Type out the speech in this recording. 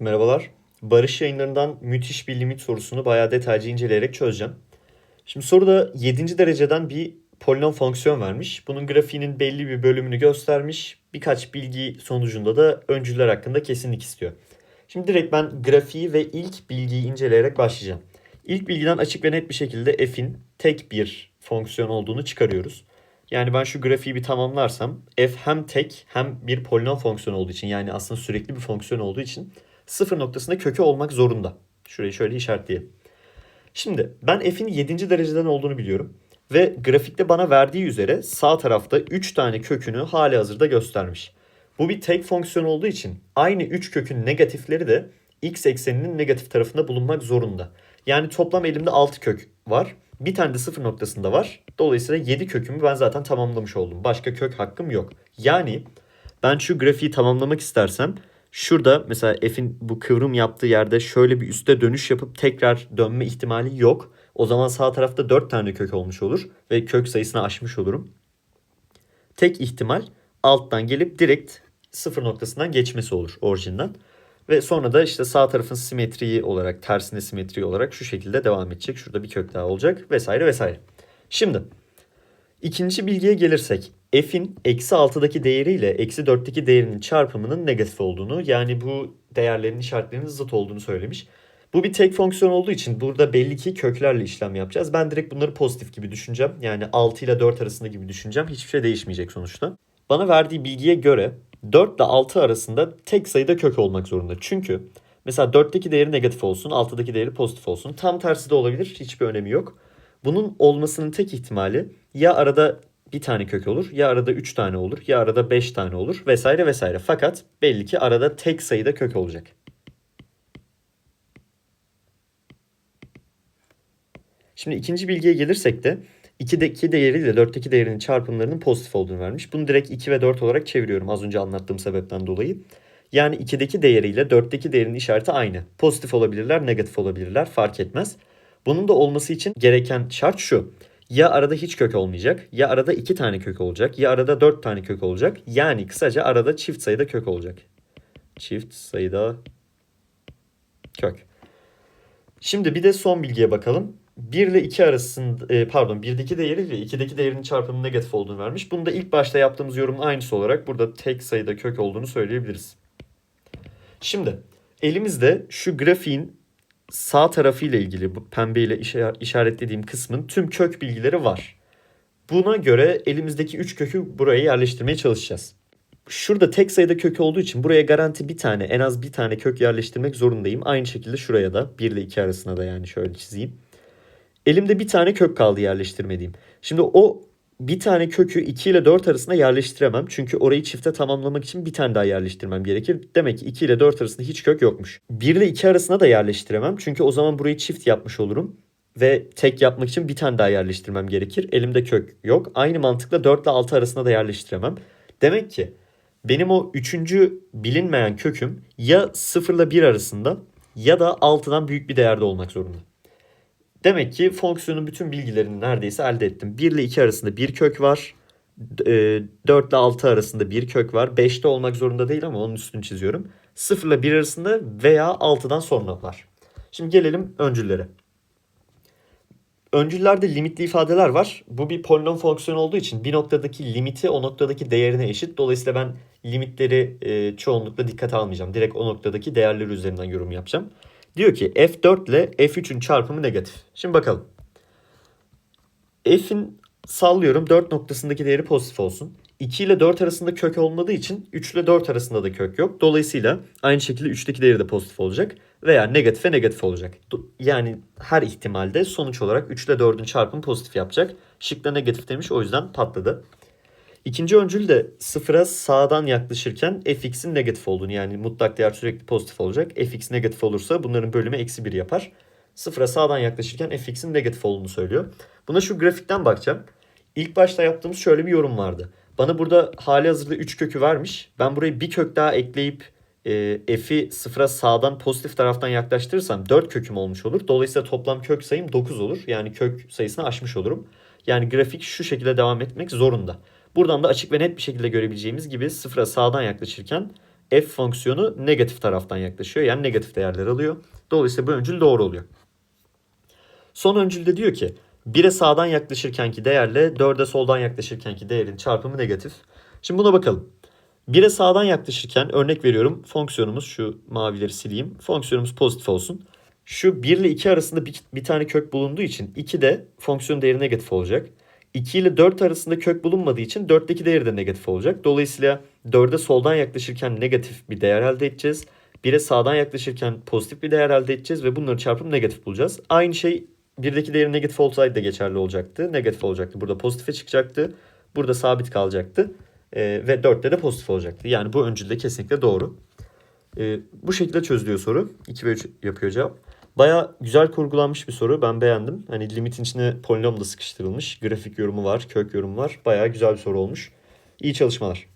Merhabalar. Barış yayınlarından müthiş bir limit sorusunu bayağı detaylıca inceleyerek çözeceğim. Şimdi soruda 7. dereceden bir polinom fonksiyon vermiş. Bunun grafiğinin belli bir bölümünü göstermiş. Birkaç bilgi sonucunda da öncüller hakkında kesinlik istiyor. Şimdi direkt ben grafiği ve ilk bilgiyi inceleyerek başlayacağım. İlk bilgiden açık ve net bir şekilde f'in tek bir fonksiyon olduğunu çıkarıyoruz. Yani ben şu grafiği bir tamamlarsam f hem tek hem bir polinom fonksiyon olduğu için yani aslında sürekli bir fonksiyon olduğu için sıfır noktasında kökü olmak zorunda. Şurayı şöyle işaretleyelim. Şimdi ben f'in 7. dereceden olduğunu biliyorum. Ve grafikte bana verdiği üzere sağ tarafta 3 tane kökünü hali hazırda göstermiş. Bu bir tek fonksiyon olduğu için aynı 3 kökün negatifleri de x ekseninin negatif tarafında bulunmak zorunda. Yani toplam elimde 6 kök var. Bir tane de sıfır noktasında var. Dolayısıyla 7 kökümü ben zaten tamamlamış oldum. Başka kök hakkım yok. Yani ben şu grafiği tamamlamak istersem şurada mesela f'in bu kıvrım yaptığı yerde şöyle bir üste dönüş yapıp tekrar dönme ihtimali yok. O zaman sağ tarafta 4 tane kök olmuş olur ve kök sayısını aşmış olurum. Tek ihtimal alttan gelip direkt sıfır noktasından geçmesi olur orijinden. Ve sonra da işte sağ tarafın simetriği olarak, tersine simetriği olarak şu şekilde devam edecek. Şurada bir kök daha olacak vesaire vesaire. Şimdi ikinci bilgiye gelirsek f'in eksi 6'daki değeriyle eksi 4'teki değerinin çarpımının negatif olduğunu yani bu değerlerin işaretlerinin zıt olduğunu söylemiş. Bu bir tek fonksiyon olduğu için burada belli ki köklerle işlem yapacağız. Ben direkt bunları pozitif gibi düşüneceğim. Yani 6 ile 4 arasında gibi düşüneceğim. Hiçbir şey değişmeyecek sonuçta. Bana verdiği bilgiye göre 4 ile 6 arasında tek sayıda kök olmak zorunda. Çünkü mesela 4'teki değeri negatif olsun, 6'daki değeri pozitif olsun. Tam tersi de olabilir. Hiçbir önemi yok. Bunun olmasının tek ihtimali ya arada bir tane kök olur, ya arada 3 tane olur, ya arada 5 tane olur vesaire vesaire. Fakat belli ki arada tek sayıda kök olacak. Şimdi ikinci bilgiye gelirsek de 2'deki değeriyle 4'teki değerinin çarpımlarının pozitif olduğunu vermiş. Bunu direkt 2 ve 4 olarak çeviriyorum az önce anlattığım sebepten dolayı. Yani 2'deki değeriyle 4'teki değerinin işareti aynı. Pozitif olabilirler, negatif olabilirler fark etmez. Bunun da olması için gereken şart şu. Ya arada hiç kök olmayacak, ya arada 2 tane kök olacak, ya arada 4 tane kök olacak. Yani kısaca arada çift sayıda kök olacak. Çift sayıda kök. Şimdi bir de son bilgiye bakalım. 1 ile 2 arasında e, pardon 1'deki değeri ile 2'deki değerinin çarpımı negatif olduğunu vermiş. Bunu da ilk başta yaptığımız yorumun aynısı olarak burada tek sayıda kök olduğunu söyleyebiliriz. Şimdi elimizde şu grafiğin sağ tarafı ile ilgili bu pembe ile işaretlediğim kısmın tüm kök bilgileri var. Buna göre elimizdeki 3 kökü buraya yerleştirmeye çalışacağız. Şurada tek sayıda kök olduğu için buraya garanti bir tane en az bir tane kök yerleştirmek zorundayım. Aynı şekilde şuraya da 1 ile 2 arasına da yani şöyle çizeyim. Elimde bir tane kök kaldı yerleştirmediğim. Şimdi o bir tane kökü 2 ile 4 arasında yerleştiremem. Çünkü orayı çifte tamamlamak için bir tane daha yerleştirmem gerekir. Demek ki 2 ile 4 arasında hiç kök yokmuş. 1 ile 2 arasına da yerleştiremem. Çünkü o zaman burayı çift yapmış olurum. Ve tek yapmak için bir tane daha yerleştirmem gerekir. Elimde kök yok. Aynı mantıkla 4 ile 6 arasında da yerleştiremem. Demek ki benim o üçüncü bilinmeyen köküm ya 0 ile 1 arasında ya da 6'dan büyük bir değerde olmak zorunda. Demek ki fonksiyonun bütün bilgilerini neredeyse elde ettim. 1 ile 2 arasında bir kök var. 4 ile 6 arasında bir kök var. 5'te olmak zorunda değil ama onun üstünü çiziyorum. 0 ile 1 arasında veya 6'dan sonra var. Şimdi gelelim öncüllere. Öncüllerde limitli ifadeler var. Bu bir polinom fonksiyon olduğu için bir noktadaki limiti o noktadaki değerine eşit. Dolayısıyla ben limitleri e, çoğunlukla dikkate almayacağım. Direkt o noktadaki değerleri üzerinden yorum yapacağım. Diyor ki F4 ile F3'ün çarpımı negatif. Şimdi bakalım. F'in sallıyorum 4 noktasındaki değeri pozitif olsun. 2 ile 4 arasında kök olmadığı için 3 ile 4 arasında da kök yok. Dolayısıyla aynı şekilde 3'teki değeri de pozitif olacak. Veya negatife negatif olacak. Yani her ihtimalde sonuç olarak 3 ile 4'ün çarpımı pozitif yapacak. Şıkta negatif demiş o yüzden patladı. İkinci öncül de sıfıra sağdan yaklaşırken fx'in negatif olduğunu yani mutlak değer sürekli pozitif olacak. fx negatif olursa bunların bölümü eksi 1 yapar. Sıfıra sağdan yaklaşırken fx'in negatif olduğunu söylüyor. Buna şu grafikten bakacağım. İlk başta yaptığımız şöyle bir yorum vardı. Bana burada hali hazırda 3 kökü vermiş. Ben burayı bir kök daha ekleyip e, f'i sıfıra sağdan pozitif taraftan yaklaştırırsam 4 köküm olmuş olur. Dolayısıyla toplam kök sayım 9 olur. Yani kök sayısını aşmış olurum. Yani grafik şu şekilde devam etmek zorunda. Buradan da açık ve net bir şekilde görebileceğimiz gibi sıfıra sağdan yaklaşırken f fonksiyonu negatif taraftan yaklaşıyor. Yani negatif değerler alıyor. Dolayısıyla bu öncül doğru oluyor. Son öncülde diyor ki 1'e sağdan yaklaşırkenki değerle 4'e soldan yaklaşırkenki değerin çarpımı negatif. Şimdi buna bakalım. 1'e sağdan yaklaşırken örnek veriyorum fonksiyonumuz şu mavileri sileyim. Fonksiyonumuz pozitif olsun. Şu 1 ile 2 arasında bir, bir tane kök bulunduğu için 2 de fonksiyon değeri negatif olacak. 2 ile 4 arasında kök bulunmadığı için 4'teki değeri de negatif olacak. Dolayısıyla 4'e soldan yaklaşırken negatif bir değer elde edeceğiz. 1'e sağdan yaklaşırken pozitif bir değer elde edeceğiz ve bunların çarpımı negatif bulacağız. Aynı şey 1'deki değeri negatif olsaydı da geçerli olacaktı. Negatif olacaktı. Burada pozitife çıkacaktı. Burada sabit kalacaktı. Ee, ve 4'te de pozitif olacaktı. Yani bu öncülde kesinlikle doğru. Ee, bu şekilde çözülüyor soru. 2 ve 3 yapıyor cevap. Baya güzel kurgulanmış bir soru. Ben beğendim. Hani limitin içine polinom da sıkıştırılmış. Grafik yorumu var, kök yorumu var. Baya güzel bir soru olmuş. İyi çalışmalar.